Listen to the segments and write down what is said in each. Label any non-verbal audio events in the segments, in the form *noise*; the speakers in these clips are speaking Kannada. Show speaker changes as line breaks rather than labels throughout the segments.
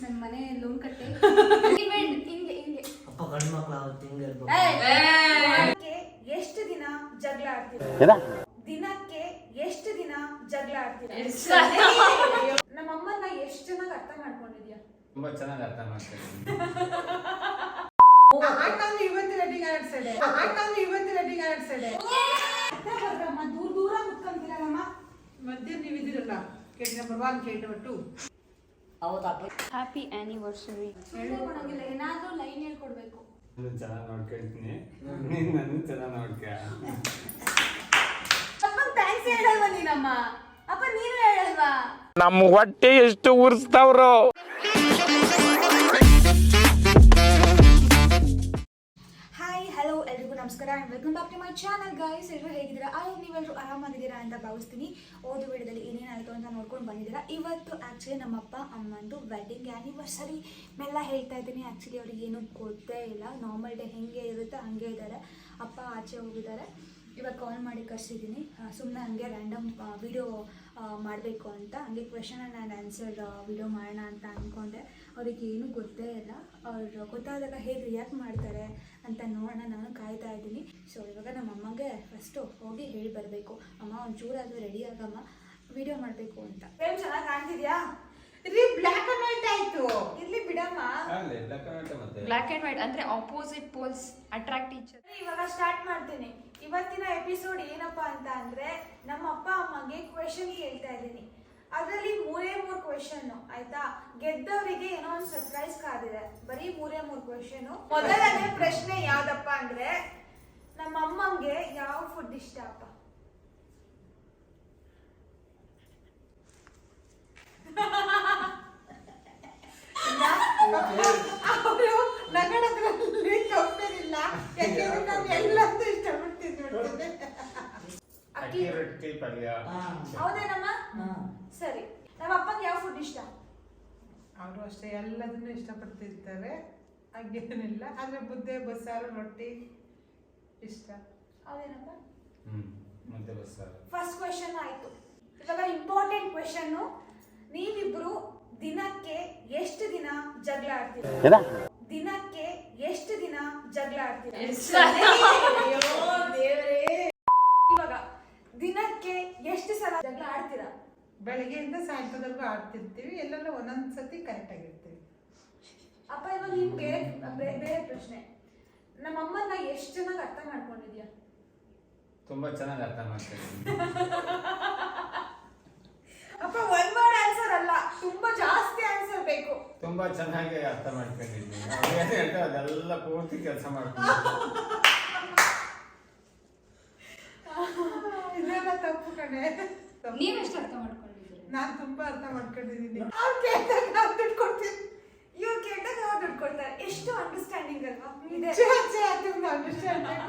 ನನ್ನ ಮನೆ ಲೋನ್ ಕಟ್ಟೆ. *laughs* ಹಿಂಗೆ ಹಿಂಗೆ ಹಿಂಗೆ.
ಅಪ್ಪ ಗಂಡು ಮಕ್ಳು ಅವತ್ತು ಹಿಂಗೆ ಇರ್ಬೇಕು
ದಿನಕ್ಕೆ ಎಷ್ಟು ದಿನ ಜಗಳ ಆಡ್ತೀರಾ? ದಿನಕ್ಕೆ ಎಷ್ಟು ದಿನ ಜಗಳ ಆಡ್ತೀರಾ? *laughs* ನಮ್ಮ ಅಮ್ಮನ ಎಷ್ಟು ಚೆನ್ನಾಗಿ ಅರ್ಥ ಮಾಡ್ಕೊಂಡಿದ್ಯಾ?
ತುಂಬಾ ಚೆನ್ನಾಗಿ ಅರ್ಥ ಮಾಡ್ತೀನಿ
ಅಣ್ಣಂದು ಇವತ್ತು ರೆಡಿ ಆನಿವರ್ಸರಿ ಅಣ್ಣಂದು ಇವತ್ತು
ರೆಡಿ ಬರ್ರಮ್ಮ ದೂರ ದೂರ ಕುತ್ಕೊಂತೀರಮ್ಮ
ಮಧ್ಯ ನೀವು ಇದಿರಲ್ಲ ಕೇಟ್ ನಂಬರ್ ಒನ್ ನಂಬರ್ ಟು
ಅವತ್ತು ಅಪ್ಪ
ಹ್ಯಾಪಿ ಆನಿವರ್ಸರಿ
ನಮ್ ಏನಾದ್ರೂ ಲೈನ್ ಹೇಳ್ಕೊಡ್ಬೇಕು.
ನಾನು ಚೆನ್ನಾಗಿ ನೋಡ್ಕೊಳ್ತೀನಿ. ನೀನ್ ನನ್ನ ಚೆನ್ನಾಗಿ ನೋಡ್ಕ.
ಅಪ್ಪ ಥ್ಯಾಂಕ್ಸ್ ಹೇಳಲ್ವಾ ನೀನಮ್ಮ? ಅಪ್ಪ ನೀನು ಹೇಳಲ್ವಾ?
ನಮ್ಮ ಹೊಟ್ಟೆ ಎಷ್ಟು ಉರಿಸ್ತಾವ್ರೋ.
ಹಾಯ್ ಹಲೋ ಎಲ್ರಿಗೂ ನಮಸ್ಕಾರ. And welcome back to my channel guys ಎಲ್ಲರೂ ಹೇಗಿದ್ದೀರಾ? ಆ ನೀವೆಲ್ಲರೂ ಆರಾಮಾಗಿದ್ದೀರಾ ಅಂತ ಭಾವಿಸ್ತೀನಿ. ಓದು ವಿಡಿಯೋದಲ್ಲಿ ಏನೇನಾಯಿತು ಅಂತ ನೋಡ್ಕೊಂಡು ಬಂದಿದ್ದೀರಾ? ಇವತ್ತು ಆ್ಯಕ್ಚುಲಿ ನಮ್ಮಪ್ಪ, ಅಮ್ಮಂದು ವೆಡ್ಡಿಂಗ್ ಆ್ಯನಿವರ್ಸರಿ ಮೆಲ್ಲ ಹೇಳ್ತಾ ಇದ್ದೀನಿ. ಆ್ಯಕ್ಚುಲಿ ಅವ್ರಿಗೆ ಏನೂ ಗೊತ್ತೇ ಇಲ್ಲ. ನಾರ್ಮಲ್ ಡೇ ಹೆಂಗೆ ಇರುತ್ತೆ ಹಂಗೆ ಇದ್ದಾರೆ. ಅಪ್ಪ ಆಚೆ ಹೋಗಿದ್ದಾರೆ. ಇವಾಗ ಕಾಲ್ ಮಾಡಿ ಕರ್ಸಿದ್ದೀನಿ. ಸುಮ್ಮನೆ ಹಂಗೆ ರ್ಯಾಂಡಮ್ ವಿಡಿಯೋ ಮಾಡಬೇಕು ಅಂತ. ಹಂಗೆ ಕ್ವೆಶನ್ ಆ್ಯಂಡ್ ಆನ್ಸರ್ ವಿಡಿಯೋ ಮಾಡೋಣ ಅಂತ ಅಂದ್ಕೊಂಡೆ ಅವ್ರಿಗೆ ಏನೂ ಗೊತ್ತೇ ಇಲ್ಲ. ಅವ್ರು ಗೊತ್ತಾದಾಗ ಹೇಗೆ ರಿಯಾಕ್ಟ್ ಮಾಡ್ತಾರೆ ಅಂತ ನೋಡೋಣ. ನಾನು ಕಾಯ್ತಾ ಇದ್ದೀನಿ. ಸೊ ಇವಾಗ ನಮ್ಮ ಅಮ್ಮಗೆ ಫಸ್ಟು ಹೋಗಿ ಹೇಳಿ ಬರಬೇಕು. ಅಮ್ಮ, ಒಂಚೂರಾದರೂ ರೆಡಿ ಆಗಮ್ಮ. ವಿಡಿಯೋ ಮಾಡಬೇಕು ಅಂತ. ಫ್ರೇಮ್ ಚೆನ್ನಾಗಿ ಕಾಣ್ತಿದ್ಯಾ?
ರೀ ಬ್ಲ್ಯಾಕ್ ಅಂಡ್ ವೈಟ್ ಆಯ್ತು.
ಇಲ್ಲಿ ಬಿಡಮ್ಮ.
ಮತ್ತೆ.
ಬ್ಲ್ಯಾಕ್ ಅಂಡ್ ವೈಟ್ ಅಂದ್ರೆ ಆಪೋಸಿಟ್ ಪೋಲ್ಸ್ ಅಟ್ರಾಕ್ಟ್ ಈಚ್
ಇವಾಗ ಸ್ಟಾರ್ಟ್ ಮಾಡ್ತೀನಿ. ಇವತ್ತಿನ ಎಪಿಸೋಡ್ ಏನಪ್ಪಾ ಅಂತ ಅಂದ್ರೆ ನಮ್ಮ ಅಪ್ಪ ಅಮ್ಮಗೆ ಕ್ವೆಶನ್ ಕೇಳ್ತಾ ಇದ್ದೀನಿ. ಅದರಲ್ಲಿ ಮೂರೇ ಮೂರು ಕ್ವೆಶನ್ ಆಯ್ತಾ? ಗೆದ್ದವರಿಗೆ ಏನೋ ಒಂದು ಸರ್ಪ್ರೈಸ್ ಕಾದಿದೆ ಬರೀ ಮೂರೇ ಮೂರು ಕ್ವೆಶನ್ ಮೊದಲನೇ ಪ್ರಶ್ನೆ ಯಾವ್ದಪ್ಪ ಅಂದ್ರೆ ನಮ್ಮ ಅಮ್ಮಂಗೆ ಯಾವ ಫುಡ್ ಇಷ್ಟ ಅಪ್ಪ?
ಪಲ್ಯ.
ಹೌದೇನಮ್ಮ?
ಹಾಂ.
ಸರಿ. ನಮ್ಮ ಅಪ್ಪಂಗೆ ಯಾವ ಫುಡ್ ಇಷ್ಟ?
ಅವರು ಅಷ್ಟೇ ಎಲ್ಲದನ್ನು ಇಷ್ಟಪಡ್ತಿರ್ತಾರೆ. ಹಾಗೇನಿಲ್ಲ. ಆದ್ರೆ ಮುದ್ದೆ ಬಸ್ಸಾರು ರೊಟ್ಟಿ ಇಷ್ಟ.
ಹೌದೇನಪ್ಪ?
ಹ್ಮ್. ಮುದ್ದೆ ಬಸ್ಸಾರು.
ಫಸ್ಟ್ ಕ್ವೆಶನ್ ಆಯ್ತು. ಇವಾಗ ಇಂಪಾರ್ಟೆಂಟ್ ಕ್ವೆಶನ್ ನೀವಿಬ್ರು ದಿನಕ್ಕೆ ಎಷ್ಟು ದಿನ ಜಗಳ ಆಡ್ತೀರಾ? ದಿನಕ್ಕೆ ಎಷ್ಟು ದಿನ ಜಗಳ ಆಡ್ತೀರಾ ಇವಾಗ ದಿನಕ್ಕೆ ಎಷ್ಟು ಸಲ ಜಗಳ ಆಡ್ತೀರಾ?
ಬೆಳಗ್ಗೆಯಿಂದ ಸಾಯಂಕಾಲದವರೆಗೂ ಆಡ್ತಿರ್ತೀವಿ ಎಲ್ಲೆಲ್ಲ ಒಂದೊಂದು ಸತಿ ಕರೆಕ್ಟ್ ಆಗಿರ್ತೀವಿ.
ಅಪ್ಪ ಇವಾಗ ನೀವು ಬೇರೆ ಬೇರೆ ಪ್ರಶ್ನೆ. ನಮ್ಮ ಅಮ್ಮನ ಎಷ್ಟು ಚೆನ್ನಾಗಿ ಅರ್ಥ ಮಾಡ್ಕೊಂಡಿದ್ಯಾ?
ತುಂಬಾ ಚೆನ್ನಾಗಿ ಅರ್ಥ ಮಾಡ್ತೀನಿ *laughs*
ಅಪ್ಪ ಒನ್ ವರ್ಡ್ ಆನ್ಸರ್ ಅಲ್ಲ ತುಂಬಾ ಜಾಸ್ತಿ ಆನ್ಸರ್ ಬೇಕು.
ತುಂಬಾ ಚೆನ್ನಾಗಿ ಅರ್ಥ ಮಾಡ್ಕೊಂಡಿದ್ದೀನಿ. ಅವ್ರು ಏನ್ ಹೇಳ್ತಾರೆ ಅದೆಲ್ಲ ಪೂರ್ತಿ ಕೆಲಸ ಮಾಡ್ತೀನಿ *laughs*
ಇದೆಲ್ಲ ತಪ್ಪು ಕಣೆ ತಪ್ಪು.
ನೀವೆಷ್ಟು ಅರ್ಥ ಮಾಡ್ಕೊಂಡಿದ್ದೀರಿ
ನಾನ್ ತುಂಬಾ ಅರ್ಥ ಮಾಡ್ಕೊಂಡಿದ್ದೀನಿ. ಅವ್ರು ಕೇಳ್ತಾರೆ ನಾವು ದುಡ್ಡು ಕೊಡ್ತೀನಿ
ಇವ್ರು ಕೇಳಿದಾಗ ಅವ್ರು ದುಡ್ಡು ಕೊಡ್ತಾರೆ ಎಷ್ಟು ಅಂಡರ್ಸ್ಟ್ಯಾಂಡಿಂಗ್ ಅಲ್ವಾ? ಇದೆ.
ತುಂಬಾ ಅಂಡರ್ಸ್ಟ್ಯಾಂಡಿಂಗ್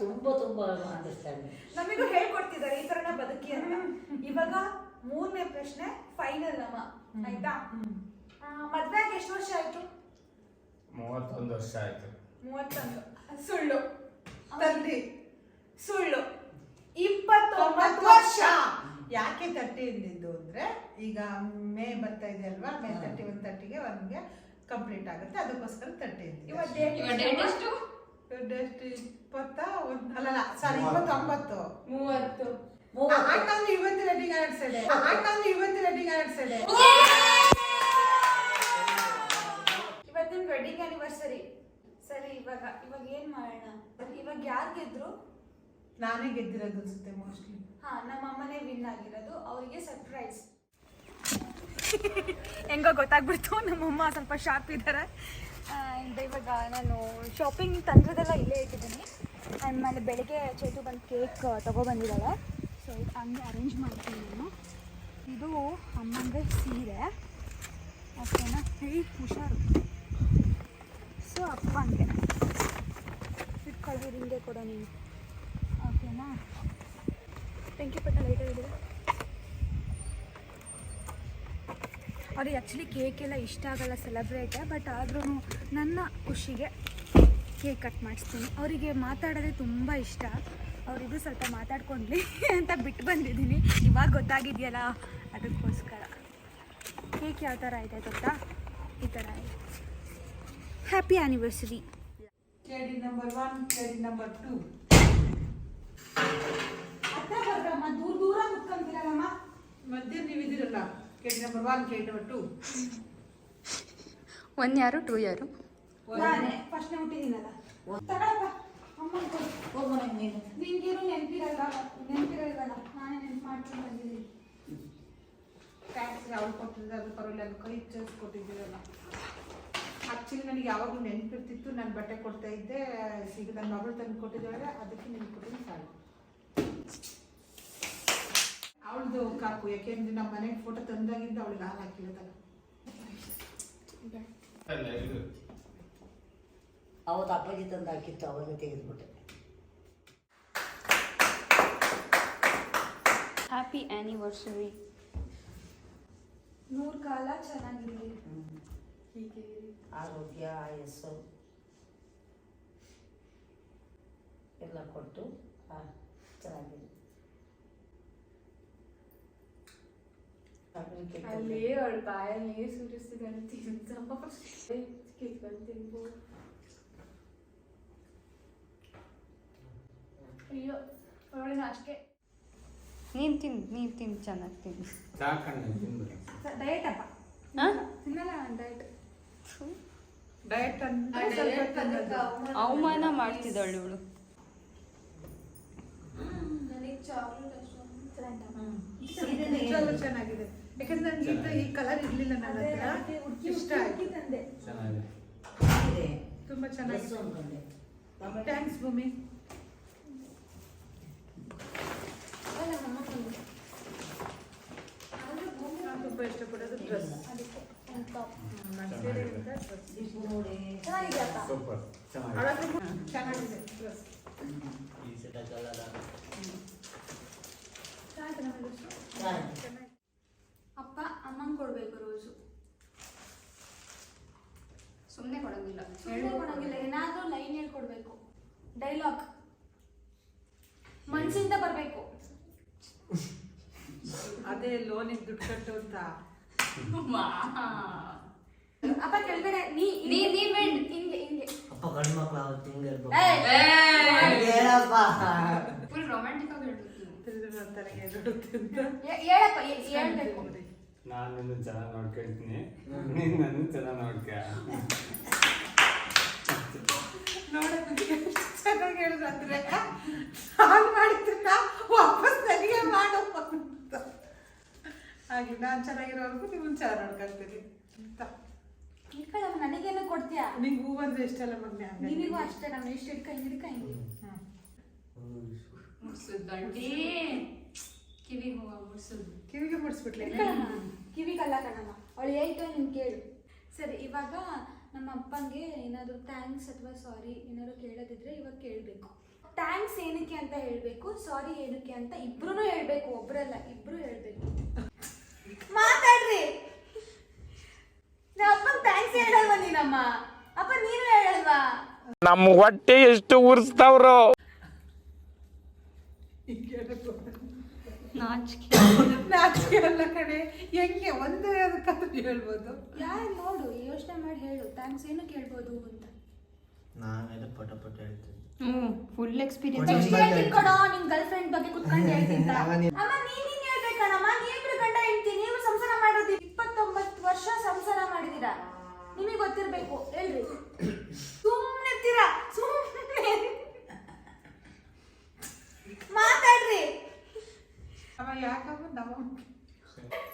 ತುಂಬ ತುಂಬ ಅಂಡರ್ಸ್ಟ್ಯಾಂಡಿಂಗ್
ನಮಗೂ ಹೇಳ್ಕೊಡ್ತಿದ್ದಾರೆ ಈ ತರನ ಬದುಕಿ ಅಂತ. ಇವಾಗ ಮೂರನೇ ಪ್ರಶ್ನೆ ಫೈನಲ್ ನಮ್ಮ. ಆಯ್ತಾ? ಮದ್ವೆ ಆಗಿ ಎಷ್ಟು ವರ್ಷ ಆಯ್ತು?
ಮೂವತ್ತೊಂದು ವರ್ಷ ಆಯ್ತು.
ಮೂವತ್ತೊಂದು. ಸುಳ್ಳು.
ತಂದಿ
ಸುಳ್ಳು. ಇಪ್ಪತ್ತೊಂಬತ್ತು ವರ್ಷ.
ಯಾಕೆ ತರ್ಟಿ ಎಂದಿದ್ದು ಅಂದ್ರೆ ಈಗ ಮೇ ಬರ್ತಾ ಇದೆ ಅಲ್ವಾ? ಮೇ ತರ್ಟಿ ಒನ್ ತರ್ಟಿಗೆ ಒನ್ಗೆ ಕಂಪ್ಲೀಟ್ ಆಗುತ್ತೆ. ಅದಕ್ಕೋಸ್ಕರ ತರ್ಟಿ
ಇವಾಗ ಡೇಟ್
ಇಪ್ಪತ್ತ ಒಂದು ಅಲ್ಲಲ್ಲ ಸಾರಿ ಇಪ್ಪತ್ತೊಂಬತ್ತು.
ಮೂವತ್ತು.
ಆಟಂದು ಇವತ್ತು ರೆಡಿಗೆ ಆನಿವರ್ಸರಿ ಆಟಂದು ಇವತ್ತು ರೆಡಿಗೆ ಆನಿವರ್ಸರಿ
ಇವತ್ತಿನ ವೆಡ್ಡಿಂಗ್ ಆನಿವರ್ಸರಿ ಸರಿ ಇವಾಗ ಇವಾಗ ಏನ್ ಮಾಡೋಣ? ಇವಾಗ ಯಾರು ಗೆದ್ರು?
ನಾನೇ ಗೆದ್ದಿರೋದು ಅನ್ಸುತ್ತೆ ಮೋಸ್ಟ್ಲಿ
ಹಾ ನಮ್ಮ ಅಮ್ಮನೇ ವಿನ್ ಆಗಿರೋದು. ಅವರಿಗೆ ಸರ್ಪ್ರೈಸ್ *laughs* ಹೆಂಗೋ ಗೊತ್ತಾಗ್ಬಿಡ್ತು ನಮ್ಮಮ್ಮ ಸ್ವಲ್ಪ ಶಾರ್ಪ್ ಇದ್ದಾರೆ ಆ್ಯಂಡ್ ಇವಾಗ ನಾನು ಶಾಪಿಂಗ್ ತಂದ್ರದೆಲ್ಲ ಇಲ್ಲೇ ಇಟ್ಟಿದ್ದೀನಿ. ಆಮೇಲೆ ಬೆಳಿಗ್ಗೆ ಚೇತು ಬಂದು ಕೇಕ್ ತೊಗೊಬಂದಿದ್ದಾಳೆ. ಸೊ ಇದು ಹಂಗೆ ಅರೇಂಜ್ ಮಾಡ್ತೀನಿ ನಾನು. ಇದು ಅಮ್ಮಂಗೆ ಸೀರೆ. ಓಕೆನಾ ಹೇಳಿ ಹುಷಾರು ಸೊ ಅಪ್ಪಂಗೆ ಇಟ್ಕೊಳ್ಳಿ ಹಿಂಗೆ ಕೊಡೋ ಓಕೆನಾ ಬೆಂಕಿ ಪಟ್ಟ ಲೈಟ್ ಆಗಿದ್ದೀರಾ ಅವ್ರಿಗೆ ಆ್ಯಕ್ಚುಲಿ ಕೇಕ್ ಎಲ್ಲ ಇಷ್ಟ ಆಗಲ್ಲ ಸೆಲೆಬ್ರೇಟ್ ಬಟ್ ಆದ್ರೂ ನನ್ನ ಖುಷಿಗೆ ಕೇಕ್ ಕಟ್ ಮಾಡಿಸ್ತೀನಿ. ಅವರಿಗೆ ಮಾತಾಡೋದೇ ತುಂಬ ಇಷ್ಟ. ಅವರಿಗೂ ಸ್ವಲ್ಪ ಮಾತಾಡ್ಕೊಂಡ್ಲಿ ಅಂತ ಬಿಟ್ಟು ಬಂದಿದ್ದೀನಿ. ಇವಾಗ ಗೊತ್ತಾಗಿದೆಯಲ್ಲ, ಅದಕ್ಕೋಸ್ಕರ. ಕೇಕ್ ಯಾವ ಥರ ಇದೆ ಗೊತ್ತಾ? ಈ ಥರ ಇದೆ. Happy anniversary
number one number two
ದೂರ ದೂರ ಕುತ್ಕೊಂತೀರಲ್ಲಮ್ಮ
ಮಧ್ಯ ನೀವಿದಿರಲ್ಲ number one number two
one ಯಾರು ಟೂ ಯಾರು?
ನಾನೇ ಫಸ್ಟ್ನೇ ಹುಟ್ಟಿದ್ದೀನಲ್ಲ. ತಗೊಳಪ್ಪ ಅಮ್ಮನ ಕೊಡು.
ಹೋಗು ಮನೆಗೆ ನೀನು.
ನಿನ್ಗೇನು ನೆನಪಿರಲ್ಲ ನೆನಪಿರಲ್ವಲ್ಲ ನಾನೇ ನೆನಪು ಮಾಡ್ಕೊಂಡು ಬಂದಿದ್ದೀನಿ.
ಟ್ಯಾಕ್ಸ್ ಅವ್ರು ಅದು ಪರವಾಗಿಲ್ಲ ಅದು ಕೈ ಚರ್ಚ್ ಕೊಟ್ಟಿದ್ದೀರಲ್ಲ. ಆ್ಯಕ್ಚುಲಿ ನನಗೆ ಯಾವಾಗಲೂ ನೆನಪಿರ್ತಿತ್ತು ನಾನು ಬಟ್ಟೆ ಕೊಡ್ತಾ ಇದ್ದೆ ಈಗ ನನ್ನ ಮಗಳು ತಂದು ಕೊಟ್ಟಿದ್ದಾಳೆ ಅದಕ್ಕೆ ನಿಮ್ಗೆ ಕೊಟ್ಟಿದ್ದು ಸಾಕು. ಅವಳದು ಕಾಕು ಯಾಕೆಂದ್ರೆ ನಮ್ಮ ಮನೆಗೆ ಫೋಟೋ ತಂದಾಗಿಂದ ಅವಳಿಗೆ ಹಾಲು ಹಾಕಿರೋದಲ್ಲ.
ಅವತ್ತು ಅಪ್ಪಾಜಿ ತಂದು ಹಾಕಿತ್ತು ಅವನ್ನ ತೆಗೆದುಬಿಟ್ಟೆ.
ಹ್ಯಾಪಿ ಆ್ಯನಿವರ್ಸರಿ
ನೂರು ಕಾಲ ಚೆನ್ನಾಗಿರಲಿ.
ಹೀಗೆ. ಆರೋಗ್ಯ ಆಯಸ್ಸು. ಎಲ್ಲ ಕೊಟ್ಟು ಹಾಂ ಚೆನ್ನಾಗಿದೆ
ಅಲ್ಲಿ ಅವಳ ಬಾಯಲ್ಲಿ ನೀರು ಸುರಿಸಿದಾನೆ ತಿಂತಮ್ಮ ಕಿತ್ಕೊಂಡು ತಿನ್ಬೋದು ಅಯ್ಯೋ ಅಷ್ಟೇ. ನೀನು ತಿನ್ ನೀನು ತಿನ್ ಚೆನ್ನಾಗಿ
ಡಯಟ್ ಅಪ್ಪ? ತಿನ್ನಲ್ಲ ಡಯಟ್
ಡಯಟ್ ಅಂತ
ಅವಮಾನ ಮಾಡ್ತಿದ್ದಾಳು ಇವಳು.
ಚೆನ್ನಾಗಿದೆ. ಯಾಕಂದ್ರೆ ನನ್ಗೆ ಇದು ಈ ಕಲರ್ ಇರ್ಲಿಲ್ಲ ನನ್ನ ಹತ್ರ. ಇಷ್ಟ ಆಯ್ತು.
ತಂದೆ.
ಚೆನ್ನಾಗಿದೆ.
ಇದೆ
ತುಂಬಾ ಚೆನ್ನಾಗಿದೆ. ಥ್ಯಾಂಕ್ಸ್ ಭೂಮಿ. ನಾನು ತುಂಬಾ ಇಷ್ಟಪಡೋದು ಡ್ರೆಸ್
ಚೆನ್ನಾಗಿದೆ.
ಡ್ರೆಸ್
ಈ ಸೆಟ ಕಲರ್
ಚೆನ್ನಾಗಿದೆ ಅಪ್ಪ ಅಮ್ಮಂಗೆ ಕೊಡಬೇಕು ರೋಸು
ಸುಮ್ಮನೆ ಕೊಡಂಗಿಲ್ಲ.
ಸುಮ್ಮನೆ ಕೊಡೋಂಗಿಲ್ಲ. ಏನಾದರೂ ಲೈನ್ ಹೇಳ್ಕೊಡ್ಬೇಕು ಡೈಲಾಗ್ ಮನ್ಸಿಂದ ಬರಬೇಕು.
ಅದೇ ಲೋನಿಗೆ ದುಡ್ಡು ಕಟ್ಟು ಅಂತ.
ಅಪ್ಪ ಕೆಳಗಡೆ ನೀ
ನೀ ನೀ ಬೇಡ.
ಹಿಂಗೆ ಹಿಂಗೆ.
ಅಪ್ಪ ಗಂಡು ಮಕ್ಳು ಅವತ್ತು ಹಿಂಗೆ ಇರ್ಬೇಕು
ಏಯ್!
ಹೇಳಪ್ಪ
ಫುಲ್ ರೊಮ್ಯಾಂಟಿಕ್ ಆಗಿ ಹೇಳ್ಬೇಕು ನೀವು
ತಲೆಗೆ ದುಡುತ್ತೆ ಅಂತ
ಹೇಳಪ್ಪ ಹೇಳ್ಬೇಕು.
ನಾನು ನಿನ್ನ ಚೆನ್ನಾಗಿ ನೋಡ್ಕೊಳ್ತೀನಿ ನೀನು ನನ್ನ ಚೆನ್ನಾಗಿ ನೋಡ್ಕ
ನೋಡೋದಕ್ಕೆ ಎಷ್ಟು ಚೆನ್ನಾಗಿ ಹೇಳಿದ್ರೆ ನಾನು ವಾಪಸ್ ನನಗೆ ಮಾಡು ಅಂತ. ಹಾಗೆ ನಾನು ಚೆನ್ನಾಗಿರೋವರೆಗೂ ನೀವು ಚೆನ್ನಾಗಿ ನೋಡ್ಕೊಳ್ತೀನಿ ಅಂತ.
ನನಗೇನು ಕೊಡ್ತೀಯಾ?
ನಿಂಗೆ ಹೂ ಬಂದ್ರೆ ಇಷ್ಟಲ್ಲ ಮಗ್ನೆ.
ನಿನಗೂ ಅಷ್ಟೇ ನಾನು ಎಷ್ಟು ಹಿಡ್ಕ ಹಿಡ್ಕ ಹಿಂಗೆ
ಕಿವಿಗೆ ಹೋಗ ಮುಡ್ಸೋದು
ಕಿವಿಗೆ ಮುಡಿಸ್ಬಿಟ್ಲೆ
ಕಿವಿ ಕಿವಿಗಲ್ಲ ಕಣಮ್ಮ. ಅವಳು ಹೇಳ್ತಾ ನೀನು ಕೇಳು. ಸರಿ ಇವಾಗ ನಮ್ಮ ಅಪ್ಪಂಗೆ ಏನಾದರೂ ಥ್ಯಾಂಕ್ಸ್ ಅಥವಾ ಸಾರಿ ಏನಾದ್ರು ಕೇಳೋದಿದ್ರೆ ಇವಾಗ ಕೇಳಬೇಕು. ಥ್ಯಾಂಕ್ಸ್ ಏನಕ್ಕೆ ಅಂತ ಹೇಳಬೇಕು ಸಾರಿ ಏನಕ್ಕೆ ಅಂತ ಇಬ್ರು ಹೇಳಬೇಕು ಒಬ್ರಲ್ಲ ಇಬ್ರು ಹೇಳಬೇಕು. ಮಾತಾಡ್ರಿ. ನಮ್ಮ ಅಪ್ಪಂಗೆ ಥ್ಯಾಂಕ್ಸ್ ಹೇಳಲ್ವ ನೀನಮ್ಮ? ಅಪ್ಪ ನೀನು ಹೇಳಲ್ವಾ?
ನಮ್ಮ ಹೊಟ್ಟೆ ಎಷ್ಟು ಉರಿಸ್ತಾವ್ರೋ.
ನಾಚಿಕೆ
ನಾಚಿಕೆ ಅಲ್ಲ ಕಡೆ ಹೆಂಗೆ ಒಂದು ಅದಕ್ಕಾದ್ರೂ ಹೇಳ್ಬೋದು.
ಯಾರು ನೋಡು ಯೋಚನೆ ಮಾಡಿ ಹೇಳು. ಥ್ಯಾಂಕ್ಸ್ ಏನು ಕೇಳ್ಬೋದು ಅಂತ.
ನಾವೆಲ್ಲ ಪಟ ಪಟ ಹೇಳ್ತೀವಿ
ಹ್ಞೂ ಫುಲ್ ಎಕ್ಸ್ಪೀರಿಯನ್ಸ್
ನೆಕ್ಸ್ಟ್ ಹೇಳ್ತೀನಿ. ಕೊಡೋ ನಿನ್ ಗರ್ಲ್ ಫ್ರೆಂಡ್ ಬಗ್ಗೆ ಕುತ್ಕೊಂಡು *laughs* ಹೇಳ್ತೀನಿ ಅಮ್ಮ ನೀನು ನೀನ್ ಹೇಳ್ಬೇಕಣಮ್ಮ. ನೀವಿಬ್ರು ಗಂಡ ಹೇಳ್ತೀನಿ ನೀವು ಸಂಸಾರ ಮಾಡೋದು ಇಪ್ಪತ್ತೊಂಬತ್ತು ವರ್ಷ ಸಂಸಾರ ಮಾಡಿದ್ದೀರಾ? ನಿಮಗೆ ಗೊತ್ತಿರಬೇಕು. ಹೇಳ್ರಿ *coughs* ಸುಮ್ಮನಿರ್ತೀರಾ ಸುಮ್ಮನೆ ಮಾತಾಡ್ರಿ
ಅವ ನಾವು?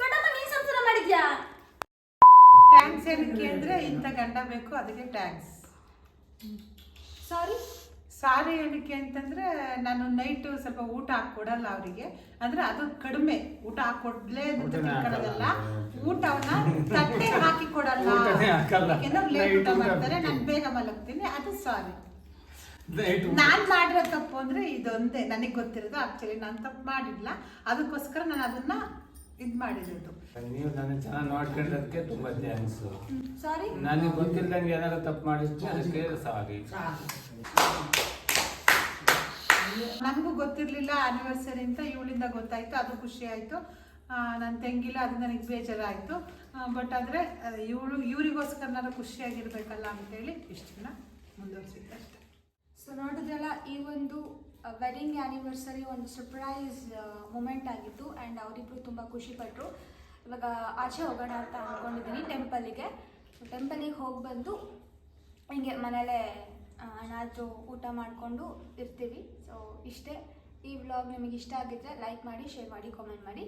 ದೊಡ್ಡಮ್ಮ ನೀನ್ ಸಂಸಾರ ಮಾಡಿದ್ಯಾ?
ಟ್ಯಾಂಕ್ಸ್ ಏನಕ್ಕೆ ಅಂದ್ರೆ ಇಂಥ ಗಂಡ ಬೇಕು ಅದಕ್ಕೆ ಟ್ಯಾಂಕ್ಸ್
ಸಾರಿ
ಸಾರಿ ಏನಕ್ಕೆ ಅಂತಂದ್ರೆ ನಾನು ನೈಟ್ ಸ್ವಲ್ಪ ಊಟ ಹಾಕೊಡಲ್ಲ ಅವರಿಗೆ. ಅಂದ್ರೆ ಅದು ಕಡಿಮೆ. ಊಟ ಹಾಕೊಡ್ಲೇ ಅಂತ ತಿಳ್ಕೊಳ್ಳೋದಲ್ಲ ಊಟವನ್ನ ತಟ್ಟೆ ಹಾಕಿ ಕೊಡಲ್ಲ.
ಹಾಕಲ್ಲ.
ಲೇಟ್ ಊಟ ಮಾಡ್ತಾರೆ ನಾನು ಬೇಗ ಮಲಗ್ತೀನಿ ಅದು ಸಾರಿ. ನಾನ್ ಮಾಡಿರೋ ತಪ್ಪು ಅಂದ್ರೆ ಇದೊಂದೇ ನನಗೆ ಗೊತ್ತಿರೋದು ಆಕ್ಚುಲಿ ನಾನು ತಪ್ಪು ಮಾಡಿಲ್ಲ. ಅದಕ್ಕೋಸ್ಕರ ನಾನು ಅದನ್ನ ಇದು ಮಾಡಿರೋದು.
ನೀವು ನನ್ನ ಚೆನ್ನಾಗಿ ನೋಡ್ಕೊಂಡಿರೋದಕ್ಕೆ ತುಂಬಾ ಥ್ಯಾಂಕ್ಸ್
ಸಾರಿ
ನನಗೆ ಗೊತ್ತಿಲ್ಲದಂಗೆ ಏನಾದ್ರು ತಪ್ಪು ಮಾಡಿದ್ರೆ ಅದಕ್ಕೆ ಸಾರಿ
ನನಗೂ ಗೊತ್ತಿರಲಿಲ್ಲ ಆನಿವರ್ಸರಿ ಅಂತ ಇವಳಿಂದ ಗೊತ್ತಾಯ್ತು ಅದು ಖುಷಿ ಆಯ್ತು. ನನ್ನ ತಂಗಿಲ್ಲ ಅದು ನನಗೆ ಬೇಜಾರಾಯಿತು. ಬಟ್ ಆದರೆ ಇವಳು ಇವರಿಗೋಸ್ಕರನಾದ್ರು ಖುಷಿಯಾಗಿರ್ಬೇಕಲ್ಲ ಅಂತೇಳಿ ಇಷ್ಟು ದಿನ ಮುಂದುವರಿಸಿದ್ದೆ ಅಷ್ಟೇ.
ಸೊ ನೋಡಿದ್ರಲ್ಲ, ಈ ಒಂದು ವೆಡ್ಡಿಂಗ್ ಆ್ಯನಿವರ್ಸರಿ ಒಂದು ಸರ್ಪ್ರೈಸ್ ಮೂಮೆಂಟ್ ಆಗಿತ್ತು ಆ್ಯಂಡ್ ಅವರಿಬ್ಬರು ತುಂಬ ಖುಷಿಪಟ್ಟರು ಇವಾಗ ಆಚೆ ಹೋಗೋಣ ಅಂತ ಅಂದ್ಕೊಂಡಿದ್ದೀನಿ ಟೆಂಪಲಿಗೆ ಟೆಂಪಲಿಗೆ ಹೋಗಿ ಬಂದು ಹಿಂಗೆ ಮನೇಲೇ ಏನಾದರೂ ಊಟ ಮಾಡಿಕೊಂಡು ಇರ್ತೀವಿ. ಸೊ ಇಷ್ಟೇ. ಈ ವ್ಲಾಗ್ ನಿಮಗೆ ಇಷ್ಟ ಆಗಿದ್ದರೆ ಲೈಕ್ ಮಾಡಿ ಶೇರ್ ಮಾಡಿ ಕಾಮೆಂಟ್ ಮಾಡಿ.